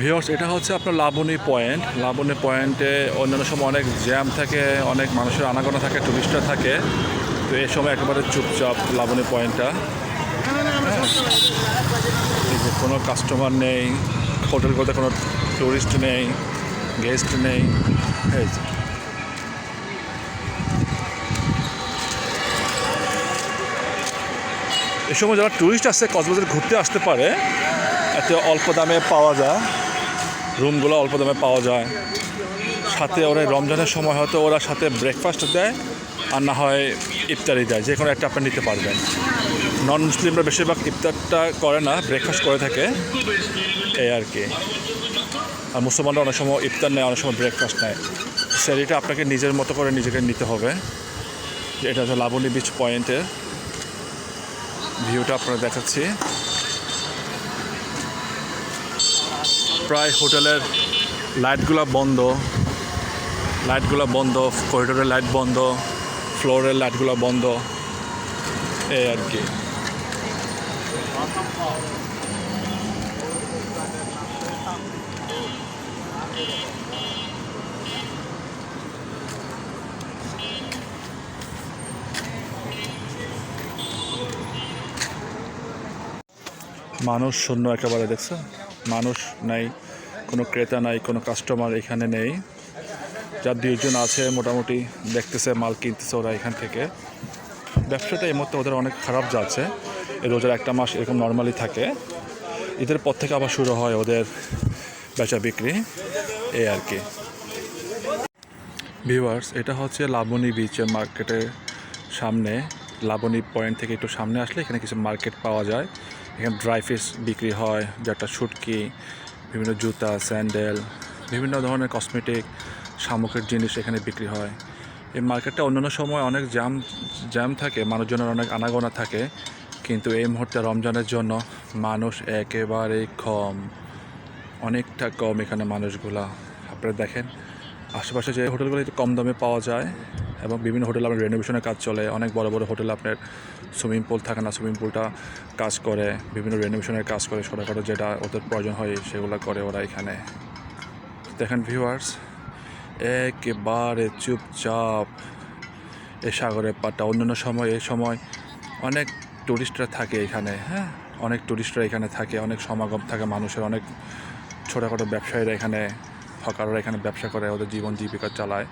Viewers এটা হচ্ছে আপনার লাবণী পয়েন্ট। লাবণী পয়েন্টে অন্যান্য সময় অনেক জ্যাম থাকে, অনেক মানুষের আনাগোনা থাকে, টুরিস্টরা থাকে। তো এই সময় একেবারে চুপচাপ লাবণী পয়েন্টটা। কোনো কাস্টমার নেই হোটেলগুলোতে কোনো টুরিস্ট নেই গেস্ট নেই, এই সময় যারা টুরিস্ট আসছে কক্সবাজার ঘুরতে আসতে পারে, এতে অল্প দামে পাওয়া যায়। রুমগুলো অল্প দামে পাওয়া যায়। সাথে ওরা রমজানের সময় হয়তো ওরা সাথে ব্রেকফাস্ট দেয়, আর না হয় ইফতারি দেয়, যে কোনো একটা আপনি নিতে পারবেন। নন মুসলিমরা বেশিরভাগ ইফতারটা করে না ব্রেকফাস্ট করে থাকে, এই আর কি। আর মুসলমানরা অনেক সময় ইফতার নেয়, অনেক সময় ব্রেকফাস্ট নেয়। স্যারিটা আপনাকে নিজের মতো করে নিজেকে নিতে হবে। এটা হচ্ছে লাবণী বিচ পয়েন্টের ভিউটা আপনারা দেখাচ্ছি। প্রায় হোটেলের লাইটগুলো বন্ধ। লাইটগুলো বন্ধ করিডোরের লাইট বন্ধ ফ্লোরের লাইটগুলো বন্ধ। এই আর কি। মানুষ শূন্য একেবারে দেখছ মানুষ নাই, কোনো ক্রেতা নাই, কোনো কাস্টমার এখানে নেই। যার দুইজন আছে, মোটামুটি দেখতেছে, মাল কিনতেছে ওরা এখান থেকে। ব্যবসাটা এই মুহূর্তে ওদের অনেক খারাপ যাচ্ছে। এই রোজার একটা মাস এরকম নর্মালি থাকে। ঈদের পর থেকে আবার শুরু হয় ওদের বেচা বিক্রি। এই আর কি। ভিউয়ার্স এটা হচ্ছে লাবণী বিচের মার্কেটের সামনে। লাবণী পয়েন্ট থেকে একটু সামনে আসলে এখানে কিছু মার্কেট পাওয়া যায়। এখানে ড্রাই ফিশ বিক্রি হয় যেটা শুটকি, বিভিন্ন জুতা স্যান্ডেল বিভিন্ন ধরনের কসমেটিক সামগ্রিক জিনিস এখানে বিক্রি হয়। এই মার্কেটটা অন্যান্য সময় অনেক জ্যাম জ্যাম থাকে, মানুষজনের অনেক আনাগোনা থাকে, কিন্তু এই মুহূর্তে রমজানের জন্য মানুষ একেবারেই কম, অনেকটা কম এখানে মানুষগুলা। আপনারা দেখেন আশেপাশে যে হোটেলগুলো একটু কম দামে পাওয়া যায় এবং বিভিন্ন হোটেল আপনার রেনোভেশনের কাজ চলে, অনেক বড় বড় হোটেল আপনার সুইমিং পুল থাকে না সুইমিং পুলটা কাজ করে, বিভিন্ন রেনোভেশনের কাজ করে ছোটোখাটো যেটা ওদের প্রয়োজন হয় সেগুলো করে ওরা এখানে। দেখেন ভিউয়ার্স একেবারে চুপচাপ এ সাগরের পাড়টা। অন্যান্য সময়, এই সময় অনেক টুরিস্টরা থাকে এখানে হ্যাঁ? অনেক টুরিস্টরা এখানে থাকে, অনেক সমাগম থাকে মানুষের, অনেক ছোটোখাটো ব্যবসায়ীরা এখানে হকাররা এখানে ব্যবসা করে ওদের জীবন জীবিকা চালায়।